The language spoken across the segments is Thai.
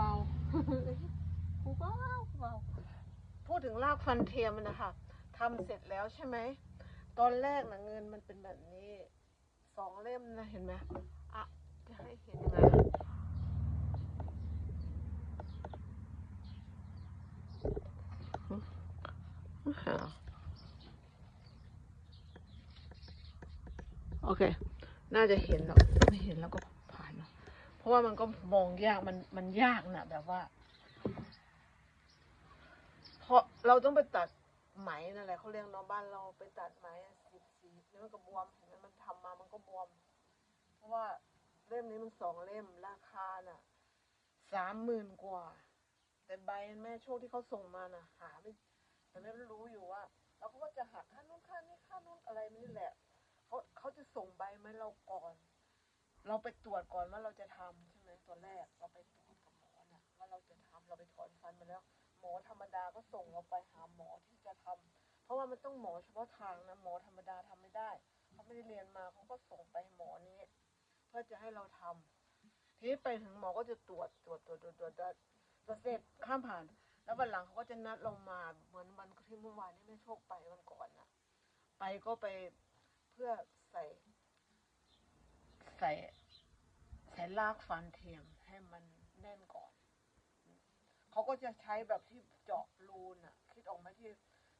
บาๆเบาๆเบาๆพูดถึงรากฟันเทียมนะคะทำเสร็จแล้วใช่ไหม ตอนแรกนะเงินมันเป็นแบบนี้สองเล่มนะเห็นไหมอะจะให้เห็นยังไงโอเค น่าจะเห็นหรอกไม่เห็นแล้วก็ เพราะว่ามันก็มองยากมันมันยากนะแบบว่าเพราะเราต้องไปตัดไหมนั่นแหละเขาเรียกเนาะบ้านเราไปตัดไหมสีสีนี่มันก็บวมเห็นไหมมันทำมามันก็บวม เพราะว่าเล่มนี้มันสองเล่มราคาน่ะสามหมื่นกว่า แต่ใบแม่โชคที่เขาส่งมาน่ะ หาไม่แต่แม่รู้อยู่ว่าเขาก็จะหักค่านู้นค่านี้ค่านู้นอะไรนี่แหละเขาเขาจะส่งใบมาให้เราก่อน เราไปตรวจก่อนว่าเราจะทำใช่ไหมตอนแรกเราไปตรวจกับหมอน่ะว่าเราจะทำเราไปถอนฟันมาแล้ว หมอธรรมดาก็ส่งเราไปหาหมอที่จะทำเพราะว่ามันต้องหมอเฉพาะทางนะหมอธรรมดาทำไม่ได้เขาไม่ได้เรียนมาเขาก็ส่งไปหมอนี้ เพื่อจะให้เราทำทีนี้ไปถึงหมอก็จะตรวจตรวจตรวจตรวจตรวจตรวจเสร็จข้ามผ่าน แล้ววันหลังเขาก็จะนัดเรามาเหมือนวันที่เมื่อวานนี้ไม่โชคไปวันก่อนนะไปก็ไปเพื่อใส่ ใส่ใส่ลากฟันเทียมให้มันแน่นก่อน เขาก็จะใช้แบบที่เจาะรูน่ะ คิดออกไหมที่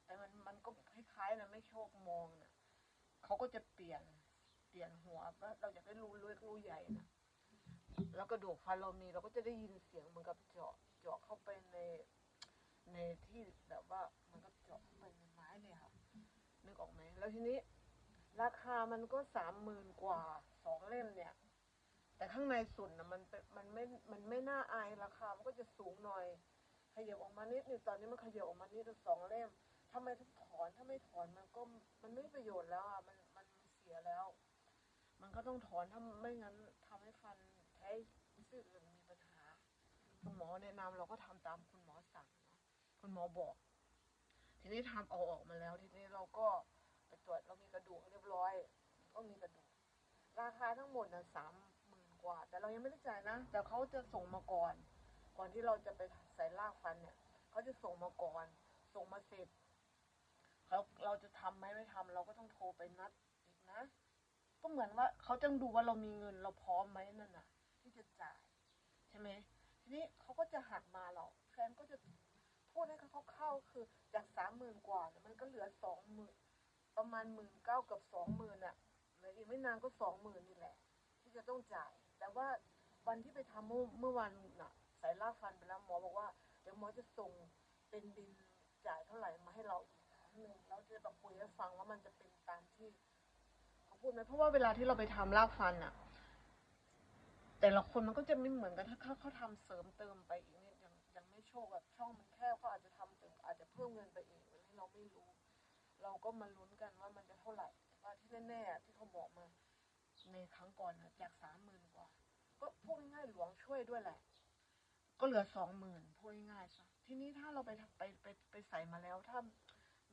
แต่มันมันก็คล้ายๆนะไม่โชคมองน่ะเขาก็จะเปลี่ยนเปลี่ยนหัวว่าเราอยากได้รูเล็กรูใหญ่นะแล้วกระดูกฟันเรามีเราก็จะได้ยินเสียงเหมือนกับเจาะเจาะเข้าไปในในที่แบบว่ามันก็เจาะเข้าไปในไม้เลยค่ะนึกออกไหมแล้วทีนี้ราคามันก็สามหมื่นกว่า สองเล่มเนี่ย แต่ข้างในสุดนะมันเป็นมันไม่มันไม่น่าอายราคา มันก็จะสูงหน่อยขยับออกมานิดนึงตอนนี้มันขยับออกมานิดสองเล่มถ้าไม่ถอนถ้าไม่ถอนมันก็มันไม่ประโยชน์แล้วอะมันมันเสียแล้ว มันก็ต้องถอนถ้าไม่งั้นทำให้ฟันแท้ซื่ออื่นมีปัญหาคุณหมอแนะนำเราก็ทำตามคุณหมอสั่งเนาะคุณหมอบอก ทีนี้ทำเอาออกมาแล้ว ทีนี้เราก็ไปตรวจเรามีกระดูกเรียบร้อย ก็มีกระดูก ราคาทั้งหมดนะสามหมื่นกว่า แต่เรายังไม่ได้จ่ายนะ แต่เขาจะส่งมาก่อน ก่อนที่เราจะไปใส่รากฟันเนี่ยเขาจะส่งมาก่อน ส่งมาเสร็จเราเราจะทำไหมไม่ทำเราก็ต้องโทรไปนัดอีกนะ ก็เหมือนว่าเขาต้องดูว่าเรามีเงินเราพร้อมไหมนั่นน่ะ ที่จะจ่ายใช่ไหมทีนี้เขาก็จะหักมาเราแฟนก็จะพูดให้เขาเข้าคือจากสามหมื่นกว่าเนี่ยมันก็เหลือสองหมื่นประมาณหมื่นเก้ากับสองหมื่นอะ อีกไม่นานก็สองหมื่นนี่แหละ ที่จะต้องจ่าย แต่ว่าวันที่ไปทำเมื่อเมื่อวันน่ะใส่รากฟันไปแล้วหมอบอกว่าเดี๋ยวหมอจะส่งเป็นบินจ่ายเท่าไหร่มาให้เราอีกครั้งหนึ่งเราจะแบบคุยให้ฟังว่ามันจะเป็นตามที่เขาพูดไหมเพราะว่าเวลาที่เราไปทำรากฟันอะแต่ละคนมันก็จะไม่เหมือนกันถ้าเขาเขาทำเสริมเติมไปอีกเนี่ยย่างย่างไม่โชคแบบช่องมันแคบก็อาจจะทำเติมอาจจะเพิ่มเงินไปอีกโดยที่เราไม่รู้ เราก็มาลุ้นกันว่ามันจะเท่าไหร่ ว่าที่แน่ๆที่เขาบอกมาในครั้งก่อนนะจากสามหมื่นกว่า ก็พูดง่ายๆหลวงช่วยด้วยแหละ ก็เหลือสองหมื่นพูดง่ายๆซะทีนี้ถ้าเราไปไปไปไปใส่มาแล้ว ถ้า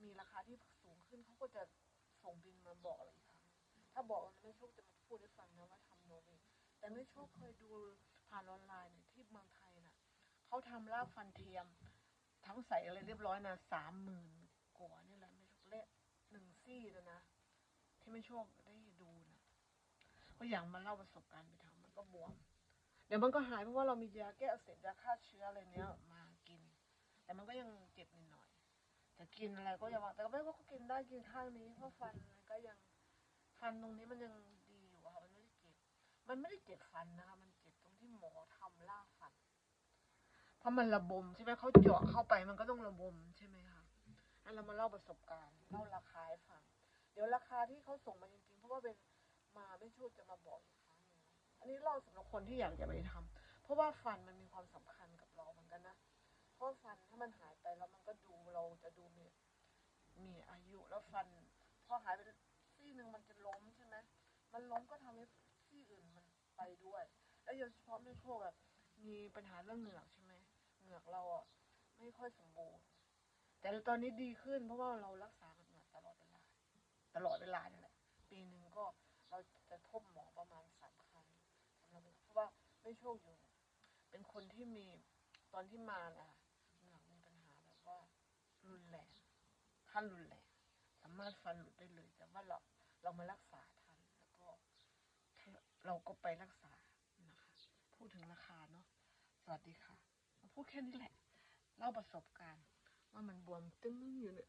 มีราคาที่สูงขึ้นเขาก็จะส่งบินมาบอกเราอีกครั้งถ้าบอกไม่โชคจะมาพูดให้ฟังนะว่าทำโนเวแต่ไม่โชคเคยดูผ่านออนไลน์เนี่ยที่เมืองไทยน่ะเขาทำรากฟันเทียม ทั้งใส่อะไรเรียบร้อยนะสามหมื่นกว่านี่แหละไม่โชคเละหนึ่งซี่เลยนะ ที่ไม่โชคได้ดูนะก็อย่างมาเล่าประสบการณ์ไปทำมันก็บวม เดี๋ยวมันก็หายเพราะว่าเรามียาแก้อักเสบยาฆ่าเชื้ออะไรเนี้ยมากิน แต่มันก็ยังเจ็บนิดหน่อยแต่กินอะไรก็ยังว่าแต่ก็ไม่ก็กินได้กินข้างนี้เพราะฟันมันก็ยังฟันตรงนี้มันยังดีอยู่ค่ะมันไม่ได้เจ็บมันไม่ได้เจ็บฟันนะคะมันเจ็บตรงที่หมอทำล่ากฟัน เพราะมันระบมใช่ไหมเขาเจาะเข้าไปมันก็ต้องระบมใช่ไหมคะอันเรามาเล่าประสบการณ์เล่าราคา ดี๋ยวราคาที่เขาส่งมาจริงๆ เพราะว่าเป็นมาไม่ชูดจะมาบอกอีกครั้งหนึงอันนี้เล่าสำหรับคนที่อยากจะไปทำเพราะว่าฟันมันมีความสำคัญกับเราเหมือนกันนะ เพราะฟันถ้ามันหายไปแล้วมันก็ดูเราจะดูมีมีอายุแล้วฟัน พอหายไปซี่หนึ่งมันจะล้มใช่ไหมมันล้มก็ทำให้ซี่อื่นมันไปด้วย แล้วโดยเฉพาะไม่โชคแบบมีปัญหาเรื่องเหงือกใช่ไหมเหงือกเราอะไม่ค่อยสมบูรณ์ แต่ตอนนี้ดีขึ้นเพราะว่าเรารักษากับ ตลอดเวลาเนี่ยแหละปีหนึ่งก็เราจะทบหมอประมาณสามครั้งสำหรับเพราะว่าไม่โชคอยู่ เป็นคนที่มีตอนที่มาน่ะหนักมีปัญหาแบบว่ารุนแรงขั้นรุนแรงสามารถฟันหลุดได้เลย แต่ว่าเราเรามารักษาทันแล้วก็เราก็ไปรักษานะคะ พูดถึงราคาเนาะสวัสดีค่ะมาพูดแค่นี้แหละเล่าประสบการณ์ ว่ามันบวมตึ้งอยู่เนี่ย